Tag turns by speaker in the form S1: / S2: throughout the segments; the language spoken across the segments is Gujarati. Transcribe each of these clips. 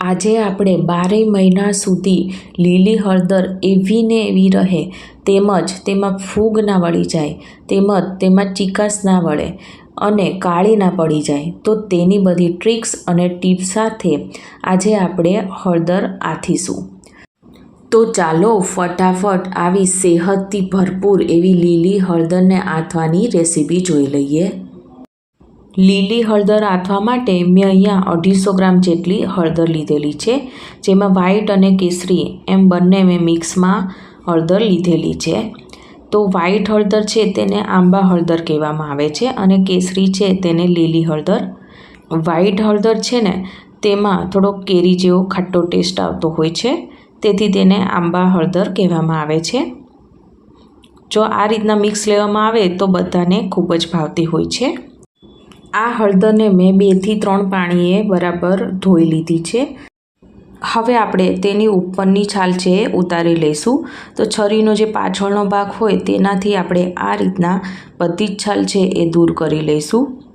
S1: આજે આપણે બારેય મહિના સુધી લીલી હળદર એવી ને એવી રહે, તેમજ તેમાં ફૂગ ના વળી જાય, તેમજ તેમાં ચીકાશ ના વળે અને કાળી ના પડી જાય. તો તેની બધી ટ્રિક્સ અને ટીપ્સ સાથે આજે આપણે હળદર આથીશું. તો ચાલો ફટાફટ આવી સેહતથી ભરપૂર એવી લીલી હળદરને આથવાની રેસીપી જોઈ લઈએ. લીલી હળદર આથવા માટે મેં અહીંયા અઢીસો ગ્રામ જેટલી હળદર લીધેલી છે, જેમાં વ્હાઈટ અને કેસરી એમ બંને મેં મિક્સમાં હળદર લીધેલી છે. તો વ્હાઈટ હળદર છે તેને આંબા હળદર કહેવામાં આવે છે અને કેસરી છે તેને લીલી હળદર. વ્હાઈટ હળદર છે ને, તેમાં થોડો કેરી જેવો ખાટો ટેસ્ટ આવતો હોય છે, તેથી તેને આંબા હળદર કહેવામાં આવે છે. જો આ રીતના મિક્સ લેવામાં આવે તો બધાને ખૂબ જ ભાવતી હોય છે. આ હળદરને મેં બેથી ત્રણ પાણીએ બરાબર ધોઈ લીધી છે. હવે આપણે તેની ઉપરની છાલ છે એ ઉતારી લઈશું. તો છરીનો જે પાછળનો ભાગ હોય તેનાથી આપણે આ રીતના બધી જ છાલ છે એ દૂર કરી લઈશું.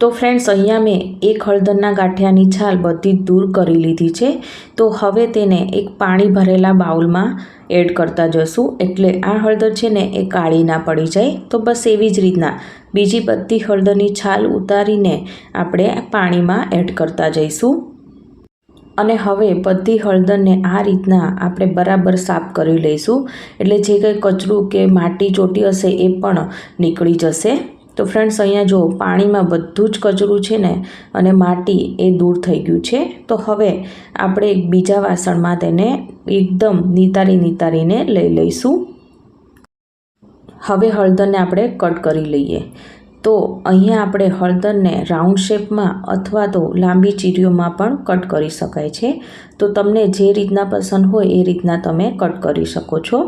S1: તો ફ્રેન્ડ્સ અહીંયા મેં એક હળદરના ગાંઠિયાની છાલ બધી જ દૂર કરી લીધી છે. તો હવે તેને એક પાણી ભરેલા બાઉલમાં એડ કરતા જશું. એટલે આ હળદર છે ને એ કાળી ના પડી જાય. તો બસ એવી જ રીતના બીજી બધી હળદરની છાલ ઉતારીને આપણે પાણીમાં એડ કરતા જઈશું. અને હવે બધી હળદરને આ રીતના આપણે બરાબર સાફ કરી લઈશું. એટલે જે કંઈ કચરું કે માટી ચોટી હશે એ પણ નીકળી જશે. તો ફ્રેન્ડ્સ અહીંયા જો પાણીમાં બધું જ કચરું છે ને અને માટી એ દૂર થઈ ગયું છે, તો હવે આપણે એક બીજા વાસણમાં તેને એકદમ નિતારી નિતારીને લઈ લઈશું. હવે હળદરને આપણે કટ કરી લઈએ. તો અહીંયા આપણે હળદરને રાઉન્ડ શેપમાં અથવા તો લાંબી ચીરીઓમાં પણ કટ કરી શકાય છે. તો તમને જે રીતના પસંદ હોય એ રીતના તમે કટ કરી શકો છો.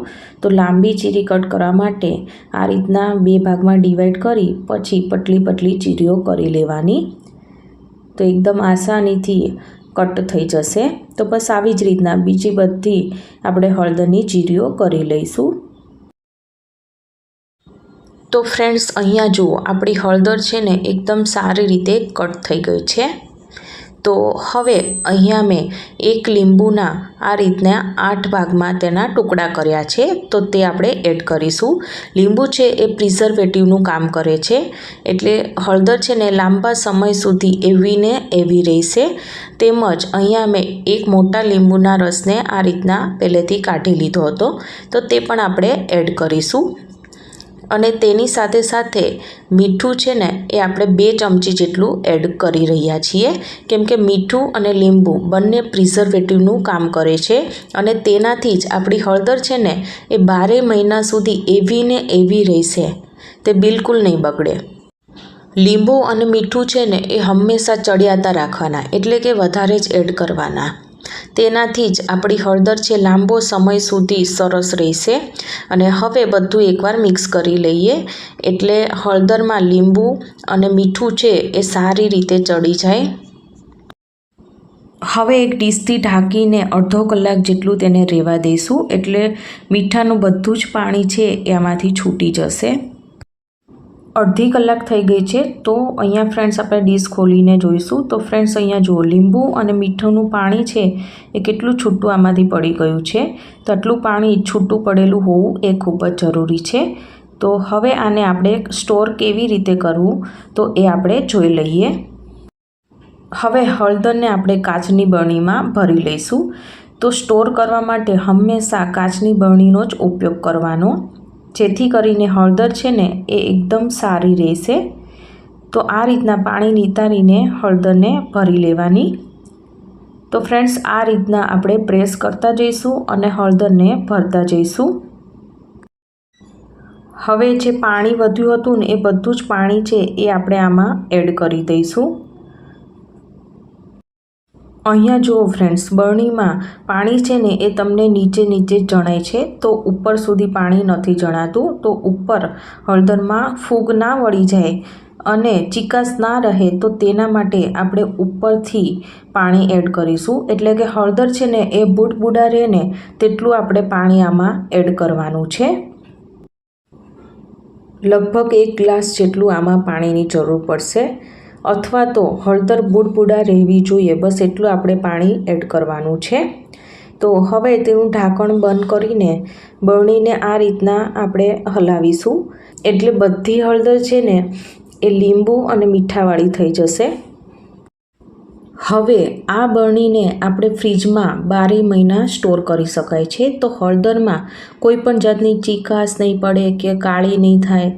S1: તો લાંબી ચીરી કટ કરવા માટે આ રીતના બે ભાગમાં ડિવાઈડ કરી પછી પટલી પટલી ચીરીઓ કરી લેવાની. તો એકદમ આસાનીથી કટ થઈ જશે. તો બસ આવી જ રીતના બીજી બધી આપણે હળદરની ચીરીઓ કરી લઈશું. તો ફ્રેન્ડ્સ અહીંયા જુઓ, આપણી હળદર છે ને એકદમ સારી રીતે કટ થઈ ગઈ છે. તો હવે અહીંયા મેં એક લીંબુના આ રીતના આઠ ભાગમાં તેના ટુકડા કર્યા છે. તો તે આપણે એડ કરીશું. લીંબુ છે એ પ્રિઝર્વેટિવનું કામ કરે છે. એટલે હળદર છે ને લાંબા સમય સુધી એવીને એવી રહેશે. તેમજ અહીંયા મેં એક મોટા લીંબુના રસને આ રીતના પહેલેથી કાઢી લીધો હતો. તો તે પણ આપણે એડ કરીશું. અને તેની સાથે સાથે મીઠું છે ને, એ આપણે બે ચમચી જેટલું એડ કરી રહ્યા છીએ. કેમ કે મીઠું અને લીંબુ બંને પ્રિઝર્વેટિવનું કામ કરે છે અને તેનાથી જ આપણી હળદર છે ને, એ બારે મહિના સુધી એવી ને એવી રહેશે. તે બિલકુલ નહીં બગડે. લીંબુ અને મીઠું છે ને, એ હંમેશા ચડિયાતા રાખવાના, એટલે કે વધારે જ એડ કરવાના. તેનાથી જ આપણી હળદર છે લાંબો સમય સુધી સરસ રહેશે. અને હવે બધું એકવાર મિક્સ કરી લઈએ. એટલે હળદરમાં લીંબુ અને મીઠું છે એ સારી રીતે ચડી જાય. હવે એક ડીશથી ઢાંકીને અડધો કલાક જેટલું તેને રહેવા દઈશું. એટલે મીઠાનું બધું જ પાણી છે એમાંથી છૂટી જશે. અડધી કલાક થઈ ગઈ છે, તો અહીંયા ફ્રેન્ડ્સ આપણે ડીશ ખોલીને જોઈશું. તો ફ્રેન્ડ્સ અહીંયા જુઓ, લીંબુ અને મીઠુંનું પાણી છે એ કેટલું છૂટું આમાંથી પડી ગયું છે. તો આટલું પાણી છૂટું પડેલું હોવું એ ખૂબ જ જરૂરી છે. તો હવે આને આપણે સ્ટોર કેવી રીતે કરવું, તો એ આપણે જોઈ લઈએ. હવે હળદરને આપણે કાચની બરણીમાં ભરી લઈશું. તો સ્ટોર કરવા માટે હંમેશા કાચની બરણીનો જ ઉપયોગ કરવાનો. જેથી કરીને હળદર છે ને એ એકદમ સારી રહેશે. તો આ રીતના પાણી નિતારીને હળદરને ભરી લેવાની. તો ફ્રેન્ડ્સ, આ રીતના આપણે પ્રેસ કરતા જઈશું અને હળદરને ભરતા જઈશું. હવે જે પાણી વધ્યું હતું ને એ બધું જ પાણી છે એ આપણે આમાં એડ કરી દઈશું. અહીંયા જુઓ ફ્રેન્ડ્સ બરણીમાં પાણી છે ને એ તમને નીચે નીચે જણાય છે. તો ઉપર સુધી પાણી નથી જણાતું, તો ઉપર હળદરમાં ફૂગ ના વળી જાય અને ચિકાસ ના રહે તો તેના માટે આપણે ઉપરથી પાણી એડ કરીશું. એટલે કે હળદર છે ને એ બુડબુડા રહે ને તેટલું આપણે પાણી આમાં એડ કરવાનું છે. લગભગ એક ગ્લાસ જેટલું આમાં પાણીની જરૂર પડશે. અથવા તો હળદર બુડબુડા રહેવી જોઈએ. બસ એટલું આપણે પાણી એડ કરવાનું છે. તો હવે તેનું ઢાંકણ બંધ કરીને બરણીને આ રીતના આપણે હલાવીશું. એટલે બધી હળદર છે ને, એ લીંબુ અને મીઠાવાળી થઈ જશે. હવે આ બરણીને આપણે ફ્રીજમાં બારે મહિના સ્ટોર કરી શકાય છે. તો હળદરમાં કોઈ પણ જાતની ચીકાશ નહીં પડે કે કાળી નહીં થાય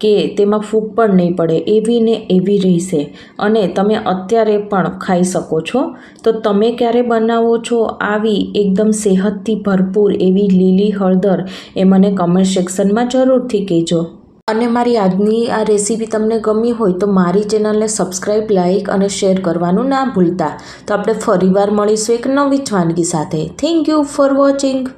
S1: કે તેમાં ફૂગ પણ નહીં પડે, એવી ને એવી રહેશે. અને તમે અત્યારે પણ ખાઈ શકો છો. તો તમે ક્યારે બનાવો છો? આવી એકદમ સેહતથી ભરપૂર એવી લીલી હળદર એ મને કમેન્ટ સેક્શનમાં જરૂરથી કહેજો. અને મારી આજની આ રેસીપી તમને ગમી હોય તો મારી ચેનલને સબસ્ક્રાઈબ લાઇક અને શેર કરવાનું ના ભૂલતા. તો આપણે ફરીવાર મળીશું એક નવી જ વાનગી સાથે. Thank you for watching